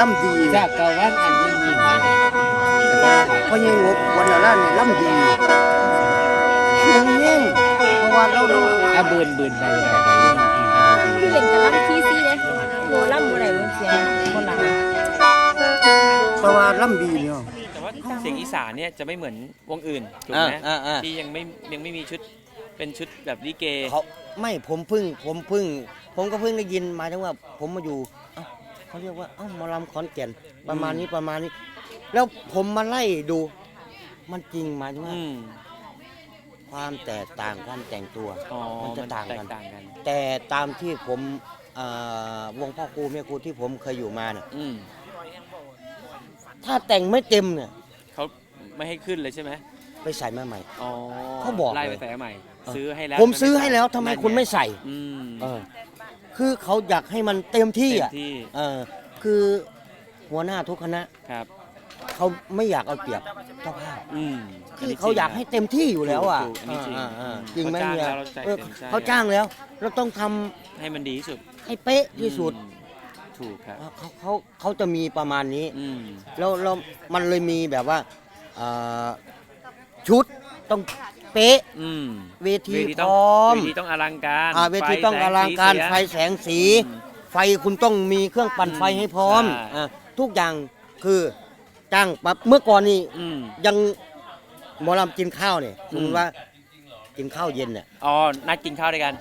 ล่ำดีจากเกาวันอันยิ่งยิ่งเพราะยังงบวันละล้านนี่ล่ำดียิ่งยิ่งเพราะว่าเราเราอาเบินเบินใดใดใดคือเล่นกับล่ำทีซีเลยโมล่ำอะไรมันเสียคนหลังเพราะว่าล่ำดีเนี่ยแต่ว่าเสียงอีสานเนี่ยจะไม่เหมือนวงอื่นถูกอ่าไหมอ่าอ่าที่ยังไม่ยังไม่มีชุดเป็นชุดแบบลิเกเขาไม่ผมเพิ่งผมเพิ่ง ผมก็เพิ่งได้ยินหมายถึงว่าผมมาอยู่ เอ้าเขาเรียกว่าเอ้าหมอลำขอนแก่นประมาณนี้ประมาณนี้ แล้วผมมาไล่ดู มันจริงหมายถึงว่าอืมความแตกต่างความแต่งตัวอ๋อมันจะต่างแตกันกต่างกันแต่ตามที่ผมเอ่อวงพ่อครูแม่ครูที่ผมเคยอยู่มาเนี่ยอืมถ้าแต่งไม่เต็มเนี่ยเขาไม่ให้ขึ้นเลยใช่ไหมไปใส่มาใหม่ อ๋อเขาบอกไล่เลไปยแต่ใหม่เออซื้อให้แล้วผมซื้อให้แล้วทำไมนั่นงคุณไม่ใส่อืมเออ คือเขาอยากให้มันเต็มที่เต็มอะที่เออคือหัวหน้าทุกคณะครับ เขาไม่อยากเอาเปรียบเจ้าภาพ อืมคือเขาอยากให้เต็มที่อยู่แล้วอะถูกๆอันนี้จริงอ่าอ่าอืมจริงไหมเขาจ้างเนี่ยแล้วเราจ่ายเออเต็มใช่ เขาจ้างแล้ว เราต้องทำให้มันดีที่สุดให้เป๊ะที่สุดอืมถูกครับ เขาเขาเขาจะมีประมาณนี้ อืม แล้วแล้วมันเลยมีแบบว่าเอ่อชุดต้อง เป๊ะ อืมเวทีเวทีพต้องร้อมเวทีต้องอลังการอ่าเวทีต้องอลังการไฟไฟแสงสีอืมไฟคุณต้องมีเครื่องปั่นไฟให้พร้อมใช่อ่าทุกอย่างคือจ้างปั๊บเมื่อก่อนนี่อืมยังหมอลำกินข้าวเนี่ยสอืมมมติว่ากินข้าวเย็นเนี่ยอ๋อนัดกินข้าวด้วยกัน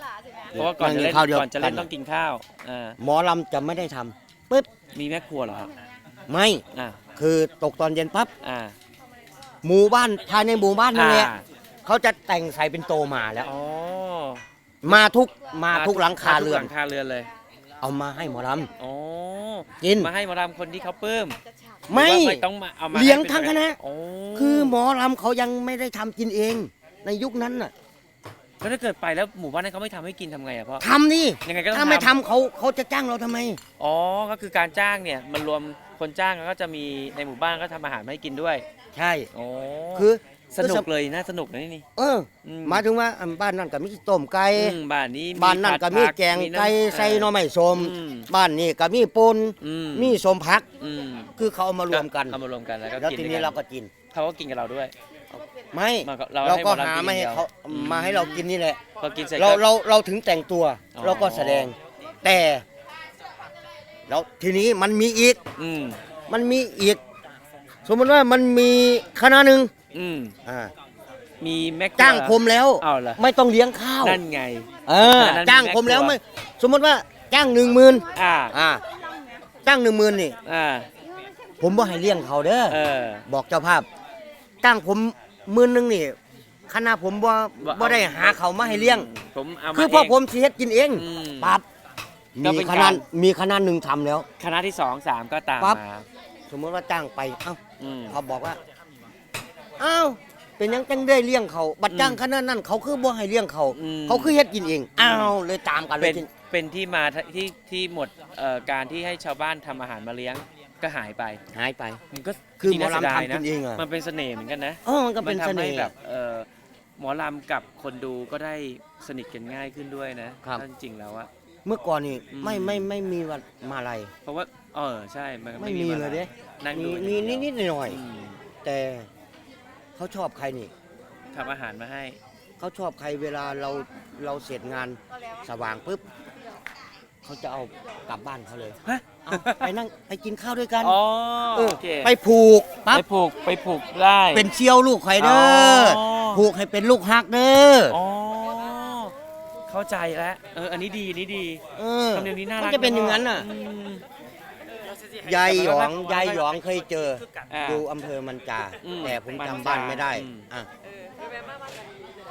เพราะว่าก่อนจะเล่นนั่งกินข้าวเดียวก่อนจะเล่นกันต้องกินข้าวอ่าหมอลำจะไม่ได้ทำปึ๊บมีแม่ครัวเหรอครับไม่อ่าคือตกตอนเย็นปั๊บอ่าหมู่บ้านภายในหมู่บ้านนั่นแหละอ่า เขาจะแต่งใส่เป็นโตมาแล้ว อ๋อมาทุกมาทุกหลังคาทุเรืกอหนลังคาเรือนเลยเอามาให้หมอล อ๋อำกินมาให้หมอลำคนที่เขาปลื้มไม่ หรือว่าไม่ต้องมาเอามาเลี้ยงให้ป็ทั้งคณะ โอ้คือหมอลำเขายังไม่ได้ทำกินเอง ในยุคนั้นน่ะแล้วถ้าเกิดไปแล้วหมู่บ้านนั้นเขาไม่ทำให้กินทำไงอะพ่อ ทำนี่ยังไงก็ต้องถ้าไม่ทำ ทำเขาเขาจะจ้างเราทำไม อ๋อ ก็คือการจ้างเนี่ยมันรวมคนจ้างแล้วก็จะมีในหมู่บ้านก็ทำอาหารมาให้กินด้วยใช่โอ้คือ สนุกเลยน่าสนุกนะนี่เอออืหมายถึงว่าอันบ้านนั่นก็มีต้มไก่อืมบ้านนี้บ้านนั่นก็มีผัดผัแกงน้ำไก่ใส่หน่อไม้ส้มอืม บ้านนี่ก็มีปนอืม มีสมพัก อืมคือเขาเอามารวมกัน เอามารวมกันแล้วก็แล้วกินทีด้วยนี้กัเราก็กิน เขาก็กินกับเราด้วย ไม่มันก็เราเราให้ก็หมอลำหากินมาให้อย่างเดียวเขาอืม มาให้เรากินนี่แหละ พอกินเสร็จเราก็ เราเราถึงแต่งตัวอ๋อ เราก็แสดง แต่แล้วทีนี้มันมีอีก อืม มันมีอีก สมมติว่ามันมีคณะหนึ่ง อืมอ่ามีแม่ครัว จ้างผมแล้วเอาเหรอ ไม่ต้องเลี้ยงข้าวนั่นไง เออนั่นจ้างแม่ครัวผมแล้วไม่สมมติว่าจ้างหนึ่งหมื่นอ่าอ่า จ้างหนึ่งหมื่นนี่ อ่าผมว่าให้เลี้ยงเขาเด้อ เออ บอกเจ้าภาพจ้างผมหมื่นหนึ่งนี่คณะผมว่าบ่เอา บ่ได้หาเขามาให้เลี้ยง ผมเอามาคือพ่อเง ผมสิเฮ็ดกินเองอืมปั๊บก็มีเป็นคกาณะรมีคณะหนึ่งทำแล้ว คณะที่สองสามก็ตามปั๊บ มาสมมติว่าจ้างไปเอ้าอืมเขาบอกว่า อ้าวเป็นหยังจังได้เลี้ยงเขา บัตรจ้างอืมคณะนั้นเขาคือบ่ให้เลี้ยงเขา อืม เขาคือเฮ็ดกินเองอ้าวเลยตามกันเลเป็ยนทีเป็นที่มาที่ที่หมดเอ่อการที่ให้ชาวบ้านทำอาหารมาเลี้ยงก็หายไป หายไป มันก็คือจริงๆหมอลำน่าเสียดายทำกินเองอะ มันเป็นเสน่ห์เหมือนกันนะเออมันก็เป็นมัเสทำน่ให้ห์ แบบเอ่อหมอลำกับคนดูก็ได้สนิทกันง่ายขึ้นด้วยนะครับ ถ้าจริงๆแล้วอะ เมื่อก่อนนี่อืม ไม่ไม่ไม่มีวันมาลัยเพราะว่าเออใช่ มันก็ไม่มีเลยเด้นั่งมีดูมีนิดนิดๆหน่อยอืมๆแต่ เขาชอบใครนี่ทำอาหารมาให้ เขาชอบใครเวลาเราเราเสร็จงานสว่างปุ๊บเขาจะเอากลับบ้านเขาเลยฮะ เอาไปนั่งไปกินข้าวด้วยกันอ๋อเออโอเคไปผูกปั๊บไปผูกไปผูกได้ เป็นเชี่ยวลูกใครเด้อออ ผูกให้เป็นลูกฮักเด้ออ๋อเข้าใจแล้วเอออันนี้ดีอันนี้ดีเออทำเนียมนี้น่ารักมันจะเป็นอย่างนั้นน่ะอืม ยายหยองยายหยองเคยเจอ อ่าอยู่อำเภอมันจา อืมแต่ผมมันจาจำบ้านไม่ได้อืม อะ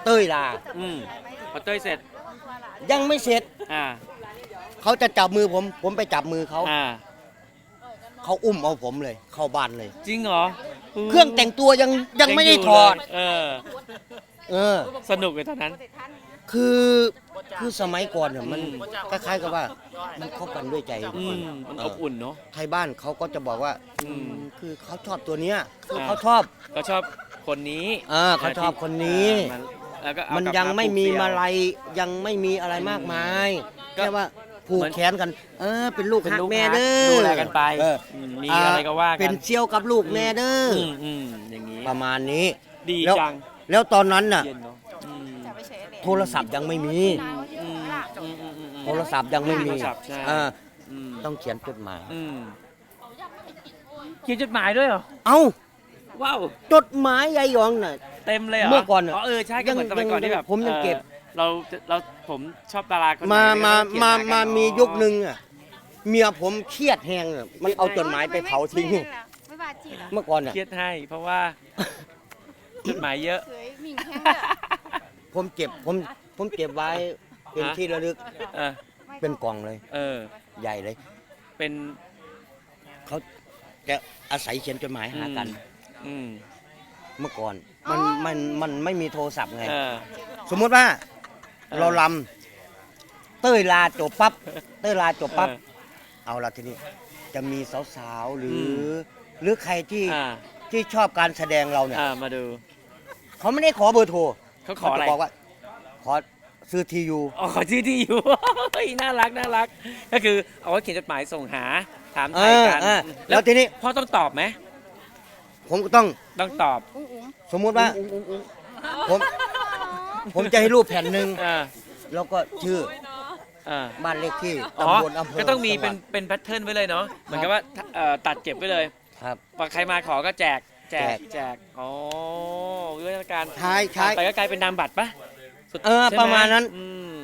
เต้ยลาอืมพอเต้ยเสร็จ ยังไม่เสร็จอ่า เขาจะจับมือผม ผมไปจับมือเขาอ่า เขาอุ้มเอาผมเลย เข้าบ้านเลย จริงเหรอเครื่องแต่งตัวยังยังไม่ได้ถอด เออ เออ สนุกเลยตอนนั้น คือคือสมัยก่อนเนี่ยมันอืมคล้ายๆกับว่า มันเข้ากันด้วยใจทุกอืคนมมันอบอุ่นเนาะ ไทยบ้านเขาก็จะบอกว่าอืมคือเขาชอบตัวเนี้ยคืออ่าเขาชอบก็ชอบคนนี้อ่าเขาชอบคนนี้ อ่ามันแล้วก็เอามันกลับยังไม่มีผูกเสี่ยวมาลัยยังไม่มีอะไรมากมายก็แค่ว่าผูกเหมือนแขนกัน เออ เป็นลูกเป็นฮักลูกแม่ฮักเด้อดูแลกันไปเออมมีอะไรก็ว่ากัเป็นเชี่ยวกับลูกแม่เด้อออืมอืมอย่างนี้ประมาณนี้ ดีแล้ว จังแล้วตอนนั้นน่ะ เย็นเนาะอืมโทรศัพท์ยังไม่มี อืมอืมอืมอืมโทรศัพท์ยังไม่มีโทรศัพท์ใช่อ่าอืมต้องเขียนจดหมาย อืมเขียนจดหมายด้วยเหรอ เอ้าว้าวจดหมายยายหยองน่ะ เต็มเลยเหรอเมื่อก่อนอะเออใช่ก็เหมือนสมัยก่อนที่แบบผมยังเก็บ ออเราเราผมชอบดาราคนไหนมาเนี่ยมาก็เขียนมาหกันมามีอ๋อยุคหนึ่งอะเมียผมเครียดแหงอะมันเอาจดหมายไปเผาทิ้ง ไม่บาดจีเหรอเมื่อก่อนอะ เครียดให้ เพราะว่าจดหมายเยอะเคยมิ่งแห้งเลยอะ ผมเก็บผมผมเก็บไว้เป็นฮะที่ระลึกเออเป็นกล่องเลย เออ ใหญ่เลย เป็นเขาจะอาศัยเขียนจดหมายหากัน อืมเมื่อก่อนมันมันมันไม่มีโทรศัพท์ไง เออ สมมุติว่าเออเราลำเต้ยลาจบปั๊บเต้ยลาจบปั๊บเออเอาละทีนี้จะมีสาวๆหรือมอหรือใครที่อ่าที่ชอบการแสดงเราเนี่ยอ่ามาดู เขาไม่ได้ขอเบอร์โทร เขาขออะไร จบอกว่า ขอซื้อทียูอ๋อขอชื่อที่อยู่ เฮ้ยน่ารักน่ารัก ก็คือเอาไว้เขียนจดหมายส่งหาถามเอไทยอกันเออแล้แล้ววทีนี้พ่อต้องตอบไหมผมก็ต้องต้องตอบอุ้งอุ้งสมมุติว่า ผมผมจะให้รูปแผ่นหนึ่งอ่าแล้วก็ชื่ออ่าบ้านเลขที่อ๋อตำบลอำเภอก็ต้องมีเป็นจังหวัด เป็นแพทเทิร์นไว้เลยเนาะเหมือนกับว่าเอ่อตัดเก็บไว้เลยครับพอใครมาขอก็แจก แจกแจกแจกอ๋อวิวัฒนาการใช้ใช้ไปก็กลายเป็นนามบัตรปะสุดเออใช่ไหประมาณนั้น อืม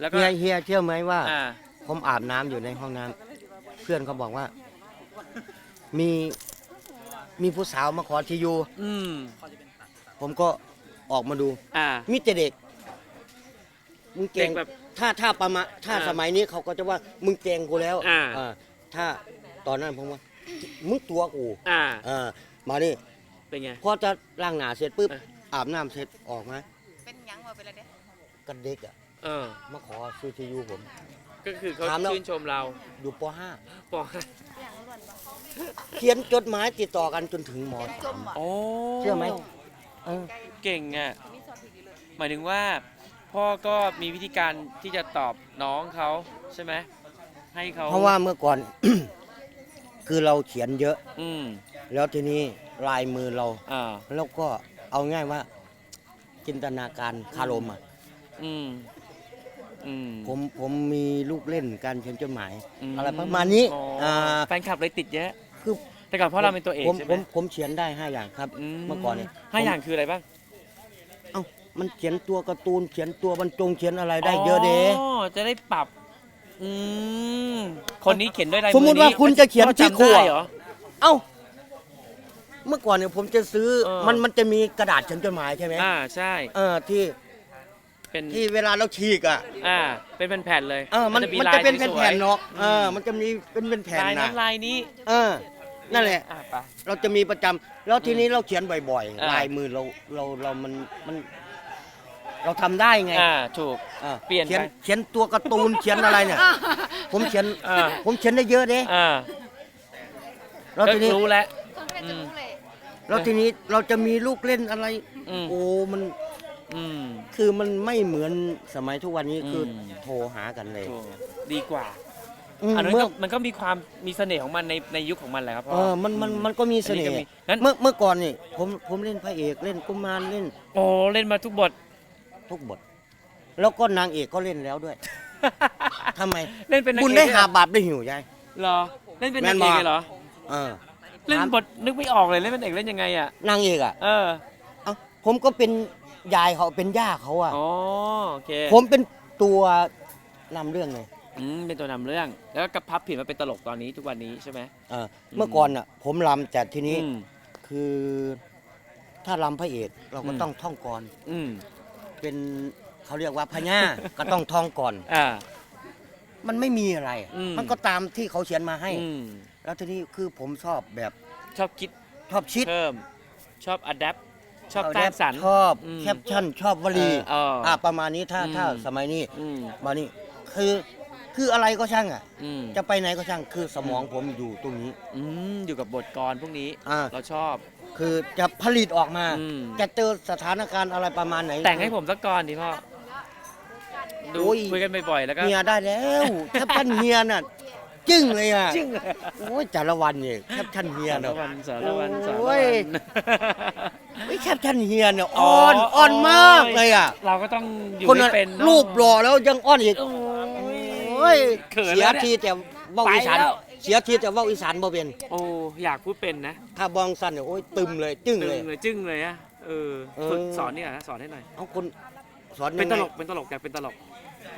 แล้วก็เฮียเฮียเชื่อไหมว่า อ่าผมอาบน้ำอยู่ในห้องน้ำเพื่อนเขาบอกว่า มีมีผู้สาวมาขอทียูอืมผมก็ออกมาดู อ่า มีแต่เด็ก มึงเก่งเด็กแบบถ้าถ้าประมาณถ้าอ่าสมัยนี้เขาก็จะว่ามึงเก่งกูแล้วอ่าเออถ้าตอนนั้นผมว่า มึงตัวกูอ่า เออ มานี่เป็นไง พอจะล้างหน้าเสร็จปุ๊บ อะ อาบน้ำเสร็จออกมาเป็นหยังว่าเป็นอะไรเด้กันเด็กอะเออ มาขอซื้อทียูผม ก็คือเขาถามแล้ว ชื่นชมเราอยู่ป บอก .5 เขียนจดหมายติดต่อกันจนถึงมจมบ่โอ้เชื่อไหมเออ เก่งอะหมายถึงว่า พ่อก็มีวิธีการที่จะตอบน้องเขาใช่ไหมให้เขาเพราะว่าเมื่อก่อน คือเราเขียนเยอะ อืม แล้วทีนี้ลายมือเรา อ่า แล้วก็เอาง่ายว่า จินตนาการคารมอะอืม อืมผมผมมีลูกเล่นการเขียนจดหมาย มอะไรประมาณนี้อ๋ออ่า แฟนคลับเลยติดเยอะ คือแต่ก่อนพ่อเราเป็นตัวเอกผมใช่ไหผมมผมเขียนได้ห้าอย่างครับ เมื่อก่อนเนี่ยห้าผมอย่างคืออะไรบ้างเอ้ามันเขียนตัวการ์ตูนเขียนตัวบรรจงเขียนอะไรได้เยอะเด้อ๋อจะได้ปรับ อืม คนนี้เขียนด้วยลายมือสมมุติว่านี้คุณจะเขียนพ่อที่จำครัวได้เหรอ เอ้า เมื่อก่อนเนี่ยผมจะซื้อเออ มันมันจะมีกระดาษเขียนจดหมายใช่ไหมอ่าใช่ เออที่เป็นที่เวลาเราฉีกอะอ่าเป็นแผ่นๆเลยเออมันมันลาจะยเป็นสวยๆแผ่นๆเนาะมเออมันจะมีเป็นเป็นแผ่นลายนั้นะนลายนี้เออ นั่นแหละ อะไป เราจะมีประจำแล้วทีนี้เราเขียนบ่อยอ่า ๆ ลายมือเราเราเรามันมัน เราทำได้ไงอ่าถูก อ่าเปลี่ยนเขียนไป เขียนตัวการ์ตูนเขียนอะไรเนี่ย ผมเขียนอ่าผมเขียนได้เยอะเด้อ่าแล้วก็ทีนี้รู้แล้ว คนก็เลยจะรู้เลย แล้วทีนี้เราจะมีลูกเล่นอะไร อืม โอ้มันอืม คือมันไม่เหมือนสมัยทุกวันนี้คืออม โทรหากันเลยถูกดีกว่าอืมอันนั้นเมื่อก็มันก็มีความมีเสน่ห์ของมันในในยุคของมันแหละครับพ่อ เออมันมันมันก็มีเสน่อัห์ก็มีงั้น เมื่อเมื่อก่อนนี่ผมผมเล่นพระเอกเล่นกุมารเล่นโอ้เล่นมาทุกบท ทุกบท แล้วก็นางเอกก็เล่นแล้วด้วยทำไมเล่นเป็นนางคุณเอกได้ด้วยหาเหรอบาปได้หิวยาย เหรอ เล่นเป็นแม่นางนเอกบ่เลยเหรอ เออ เล่นบทนึกไม่ออกเลยเล่นเป็นเอกเล่นยังไงอะ นางเอกอะเออเอ้าผมก็เป็นยายเขาเป็นย่าเขาอะ อ๋อโอเคผมเป็นตัวนำเรื่องเลยอืมเป็นตัวนำเรื่อง แล้วก็กระพับผิดมาเป็นตลกตอนนี้ทุกวันนี้ใช่ไหม เออเมื่อก่อนอะ ผมลำแต่ทีนี้อืม คือถ้าลำพระเอกเราก็อืม ต้องท่องก่อน อืมเป็นเขาเรียกว่าพญา ก็ต้องท่องก่อน อ่า มันไม่มีอะไร อืม มันก็ตามที่เขาเขียนมาให้ อืม แล้วทีนี้คือผมชอบแบบชอบคิดชอบชิด เพิ่ม ชอบอัดแอปชอบเาสร้างสรรค์ ชอบอืมแคปชั่นชอบวลีเออเอออ่าประมาณนี้ถ้าอืม ถ้าสมัยนี้อืมมานี่คือคืออะไรก็ช่างอะ อืมจะไปไหนก็ช่างคือสมองผมอยู่ตรงนี้ อืมอยู่กับบทกรพวกนี้ อ่า เราชอบ คือจะผลิตออกมา อืม จะเจอสถานการณ์อะไรประมาณไหน แต่งให้ผมสักกรดีพ่อดูโอ้ย คุยกันบ่อยๆแล้วก็เฮียได้แล้ว แคปชั่นเฮียน่ะ จึ้งเลยอะจริงเลยโอ้ยแต่ละวันเนี่ยแคปชั่นเฮียสารเนาะ วันสารวันสารโอ้วัย นไอ้ยแคปชั่นเฮียเนี่ยอ่อนอ่อนมากเลยอะเราก็ต้องอยู่คนให้น่ะเป็นเนอะ รูปหล่อแล้วยังอ่อนอีกโอ้ยโอ้ยเขินเสีแล้ยวเนี่ยทีแต่เว้าอีสานไปแล้ว เสียทีแต่เว้าอีสานบ่เป็นโอ้อยากพูดเป็นนะถ้าบองสั้นเนี่ยโอ้ยตึมเลยจึ้งตึเลย งเลยจึ้งเลยอะเออเออ ฝึกสอนนี่เหรอสอนให้หน่อยเอาคนสอนเป็นยังตไงลกเป็นตลกอยากเป็นตลก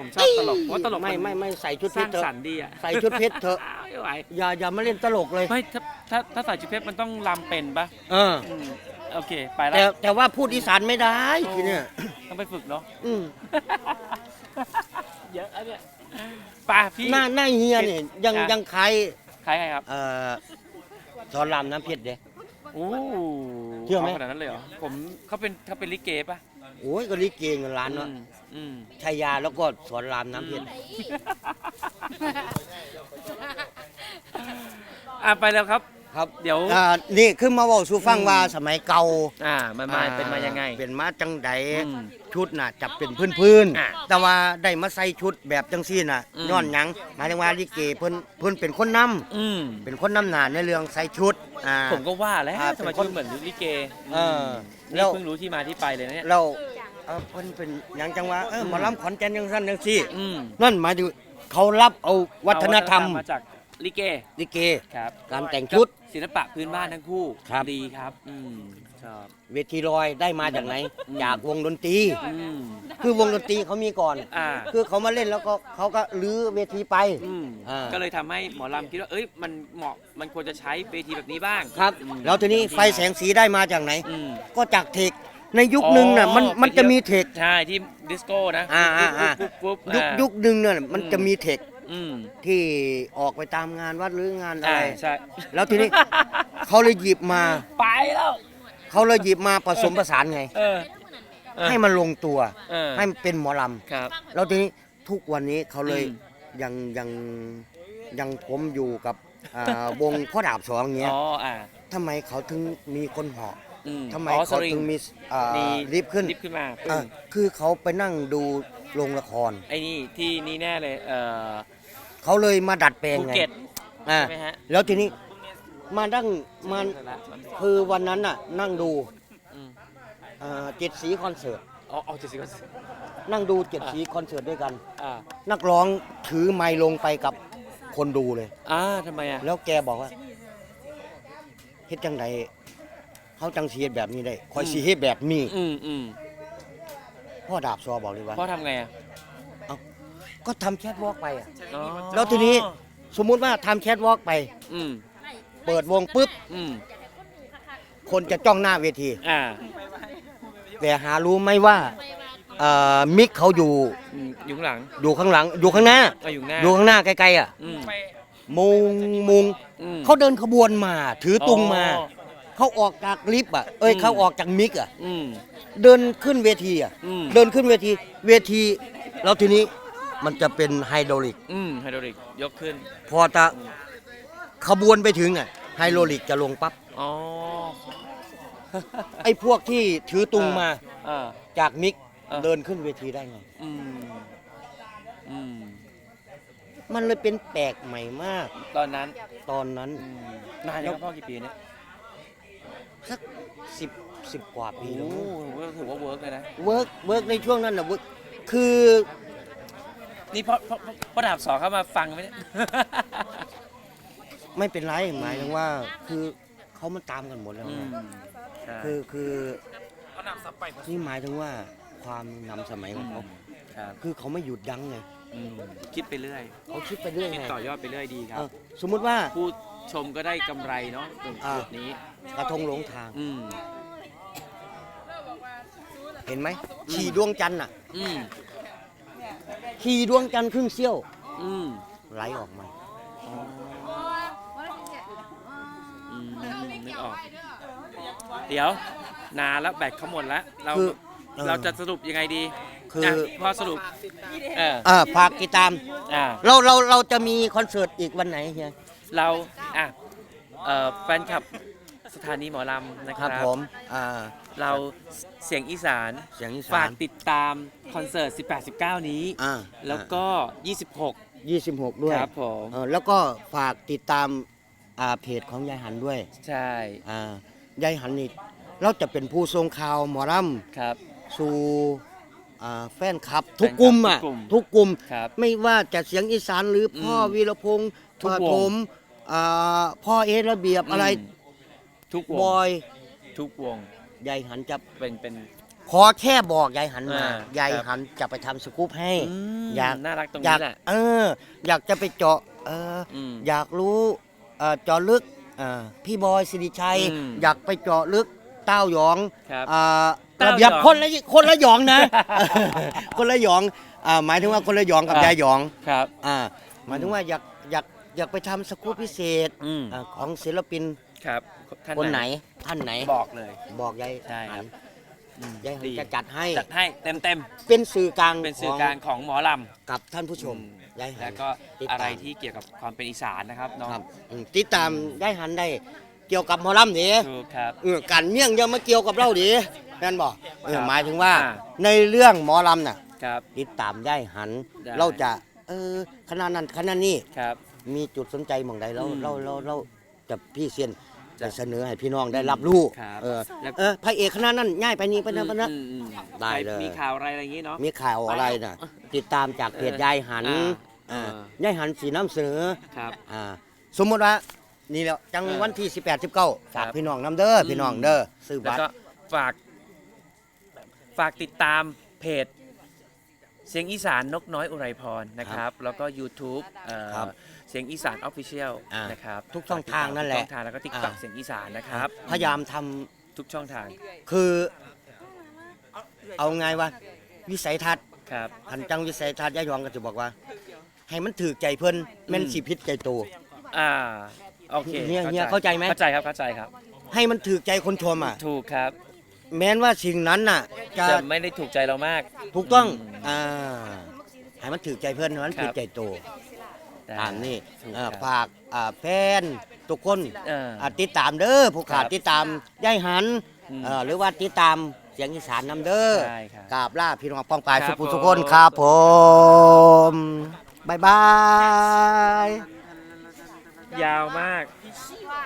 ผมชอบตลกเพราะว่าตลกไม่นไม่ไม่ใส่ชุดสเพร้าชงรเถสรอะรค์ดีอะใส่ชุดเพชรเถอะอ้าวไม่ไหวอย่าอย่ามาเล่นตลกเลย ไม่ถ้าถ้าถ้าใส่ชุดเพชรมันต้องรำเป็นปะเออ อืมโอเค ไปแล้แต่วแต่ว่าพูดอีสานไม่ได้ทีเนี่ยต้องไปฝึกเนาะ อืมเยอะอะเนี่ยไป่าพี่ หน้าหน้าเฮียเนี่ยยังอะ ยังคล้ายใครใครครับ เอ่อสอนรามน้ำเพชรเด้ โอ้เชื่อไหมขนาดนั้นเลยเหรอ ผมเขาเป็นเขาเป็นลิเกปะ โอ้ยก็ลิเกเงินล้านเนาะอืมอืมชายาแล้วก็สอนรามน้ำเพชรอะไปแล้วครับ ครับเดี๋ยวอ่านี่คือมาเว่าสู่ฟังว่าสมัยเก่าอ่ามันมาเป็นมายังไง เป็นมาจังใดอืมชุดน่ะจับเป็นพื้นอะๆแต่ว่าได้มาใส่ชุดแบบจังซี่น่ะอืม ย้อนหยังหมายถึงว่าลิเกเพิ่นเพิ่นเป็นคนนำอืมเป็นคนนำหน้าในเรื่องใส่ชุดอ่า ผมก็ว่าแล้วอ่าทำไมเป็นคนชุดเหมือนลิเกเออนี่แล้วเพิ่งรู้ที่มาที่ไปเลยนะเนี่ยเราเอ่อเพิ่นเป็นหยังจังว่าเออหมอลำขอนแก่นจังซั่นจังซี่อืมนั่นหมายถึงเขารับเอาวัฒนธรรมมาจากลิเกลิเก ครับการแต่งชุดศิลปะพื้นบ้านทั้งคู่ครับ ดีครับอืมชอบ เวทีลอยได้มาจากไหน อืม จากวงดนตรี อืม คือวงดนตรีเขามีก่อน อ่า คือเขามาเล่นแล้วก็เขาก็ลื้อเวทีไป อืมอ่า ก็เลยทำให้หมอลำคิดว่าเอ้ยมันเหมาะมันควรจะใช้เวทีแบบนี้บ้างครับ อืมแล้วทีนี้ไฟแสงสีได้มาจากไหน อืมก็จากเทค ในยุคหนึ่งน่ะมันอ๋อมันจะมีเทค ใช่ที่ดิสโก้นะอ่าอ่าอ่า ปุ๊บปุ๊บยุคอ่า ยุคหนึ่งเนี่ยมันอืม จะมีเทคอืมที่ออกไปตามงานวัดหรืองานอะอ่าไรใช่ แล้วทีนี้ เขาเลยหยิบมาไปแล้ว เขาเลยหยิบมาผสมผสานไง เออเออให้มันลงตัว เออให้มันเป็นหมอลครับำแล้วทีนี้ทุกวันนี้เขาเลยอืม ยังยังยังผมอยู่กับอ่าวงพ่อดาบสองเงี้ยอ๋ออ่าทำไมเขาถึงมีคนเหาะ อืมทำไมอ๋อเขาสริถึงมีอ่ามีลิฟต์ขึ้นลิฟต์ขึ้นมาปึ้อ่างคือเขาไปนั่งดูโรงละคร ไอ้นี่ที่นี่แน่เลยเอ่อเขาเลยมาดัดแปลงภูไงเก็ต อ่าใช่ไหมฮะ แล้วทีนี้มานั่งมันคือวันนั้นน่ะนั่งดูอืมอ่าเจ็ดสีคอนเสิร์ตอ๋อเอาเจ็ดสิบก็นั่งดูเจ็ดสีคอนเสิร์ตด้วยกัน อ่านักร้องถือไมค์ลงไปกับคนดูเลย อ่าทำไมอะแล้วแกบอกว่าเฮ็ดจังได เขาจังสีเฮ็ดแบบนี้ได้คอยสีเฮ็ดแบบนี้อืมอืมพ่อดาบซอบอกเลยว่าพ่อทำไงอะก็ทำแคทวอล์กไปอะอ๋อแล้วทีนี้สมมุติว่าทำแคทวอล์กไป อืมเปิดวงปุ๊บ อืมคนจะจ้องหน้าเวที อ่าแต่หารู้ไหมว่าเอ่อมิกเขาอยู่อืมอยู่ข้างหลังอยู่ข้างหลัง อยู่ข้างหน้าเอาอยู่หน้าอยู่ข้างหน้าไกลๆอะ อืม มุงมุงอืมเขาเดินขบวนมา ถือตุงมา อ๋อ เขาออกจากลิฟต์อะเอ้ยอืมเขาออกจากมิกอะอืม เดินขึ้นเวทีอะอืม เดินขึ้นเวทีเวทีแล้วทีนี้มันจะเป็นไฮดรอลิก อืมไฮดรอลิกยกขึ้น พอตะขบวนไปถึงอะไฮดรอลิกจะลงปั๊บอ๋อไอ้พวกที่ถือตุงมาอ่า จากมิกอ่าเดินขึ้นเวทีได้ไง อืมอืมมันเลยเป็นแปลกใหม่มากตอนนั้นตอนนั้น อืมนานยังครับพ่อกี่ปีเนี่ย สักสิบสิบกว่าปีโอ้แล้วโหถือว่าเวิร์กเลยนะ เวิร์กเวิร์กในช่วงนั้นนะเวิร์กคือนี่พ่อพ่อพ่อพ่อดาบสอนเข้ามาฟังไหมเนี่ย ไม่เป็นไรหมายถึงว่า คือเขามันตามกันหมดแล้วอืไงมใช่คือคือนี่หมายถึงว่าความนำสมัยของเขาครับคือเขาไม่หยุดยั้งไงอืมคิดไปเรื่อยเขาคิดไปเรื่อยคิดไงต่อยอดไปเรื่อยดีครัเอบอสมมุติว่าผู้ ชมก็ได้กำไรเนาะตรงอ่าจุดนี้ กระทงหลงทาง อืม เห็นไหมขี่ดวงจันทร์น่ะอืม ขี่ดวงจันทร์ครึ่งเสี้ยวอืมไหลออกมาอ๋ออืมนึกออก เดี๋ยว นานแล้วแบตเขาหมดแล้ว เราคือเออเราจะสรุปยังไงดีคือะพอสรุป เอออ่าฝากติดตาม อ่า เราเราเราจะมีคอนเสิร์ตอีกวันไหนเฮีย เราอะเอ่อแฟนคลับสถานีหมอลำนะคครัรับบผมอ่าเราเสียงอีสานเสียงอีฝาสากนติดตามคอนเสิร์ต 18 19 นี้ อ่าแล้วก็ 26 26 ด้วยครับผม เออแล้วก็ฝากติดตามอ่าเพจของยายหันด้วยใช่อ่ายายหันนี่เราจะเป็นผู้ทรงข่าวหมอลครับำสู่อ่าแฟนคลับ ทุกกลุ่มอะทุกกลุ่ม ทุกกลุ่ม ครับ ไม่ว่าจะเสียงอีสานหรือพ่ออมวีรพงศ์ทุกปวงฐม อ่าพ่อเอระเบียบอะไรมทุกวบงอยทุกวงยายหันจะเป็นเป็น ขอแค่บอกยายหันมาอ่ายายครับ หันจะไปทำสกู๊ปให้อืมอยาก น่ารักตรงอยานี้กแหละ เออ อยากจะไปเจาะเอออืมอยากรู้เอ่อเจาะลึกอ่าพี่บอยสิริชัย อืมอยากไปเจาะลึกเต้าหยองครับอ่าเต้าหยองระเบียบคนละคนละหยองนะ คนละหยองอ่าหมายถึงว่าคนละหยองกับอ่ายยายหยองครับ อ่าหมายถึงว่าอยากอยาก อยากไปทำสกู๊ปพิเศษอืม อ่าของศิลปินครับท่าคนไหนท่านไหนบอกเลย บอกยายใช่คหัรับนอืมยายหันดีจะจัดให้จัดให้เต็มเต็มเป็นสื่อกลางๆเป็นสื่อขงกลางของหมอลกับท่านผู้ชมอืม ยายำหัแล้นวก็ติดตามอะไรที่เกี่ยวกับความเป็นอีสานนะครับน้องครับอืมติดตามยายหันได้เกี่ยวกับหมอลำนี่ ถูกครับ เออการเมี่ยงอยังมาเกี่ยวกับเราดิแม่นบอกเออครับหมายถึงว่าอ่า ในเรื่องหมอลำน่ะครับ ติดตามยายหัน ได้ เราจะเออขนาดนั้นขนาดนี้ครับ มีจุดสนใจหมองใดเราอืม เราเราเราจะพี่เซียนจะจะเสนอให้พี่น้องได้รับรู้ครับเออแล้วเออพระเอกขนาดนั้นง่ายไปนี่ไปนะไปนะอืมอืมได้เลย มีข่าวอะไรอะไรอย่างนี้เนาะ มีข่าวอะไรน่ะ ติดตามจากเพจยายหันอ่าอ่าอ่ยายหันสีน้ำเสนอครับ อ่าสมมติว่านี่แหละจังเออวันที่ 18 19ฝากครับพี่น้องน้ำเด้ออมพี่น้องเด้อซื้อแล้วบัตร ก็ฝาก ฝากติดตามเพจ เสียงอีสานนกน้อยอุไรพรนะครับ แล้วก็ YouTube เอ่อครับเสียงอีสานออฟฟิเชียลอ่านนะครับทุกช่องทางนั่นแหละทุกช่องทางแล้วก็ติ๊กต็อกอ่า เสียงอีสานนะครับพยายามทำทุกช่องทางคือเอาไงวะวิสัยทัศน์ครับ หันจังวิสัยทัศน์ยายหยองก็จะบอกว่า ให้มันถือใจเพิ่นแม่นอืม สิพิษใจโตอ่าโอเคเฮียเฮียเข้าใจไหม เข้าใจครับเข้าใจครับ ให้มันถือใจคนชมอะ ถูกครับ แม้นว่าสิ่งนั้นน่ะ จะจะไม่ได้ถูกใจเรามาก ถูกต้องอืมอ่าให้มันถือใจเพิ่นให้มันครับ ถือใจโตแต่ตามนี่ถูกอ่าครับ ฝากอ่าแฟนทุกคนเอออ่าติดตามเด้อผู้ขาดครับติดตามยายหันอืมเอ่อหรือว่าติดตามเสียงอีสานนำเด้อใช่ครับกราบลาพี่น้องป้องปลายครัสุบขุผมสุคนครับผมบายบาย ยาวมาก ว่า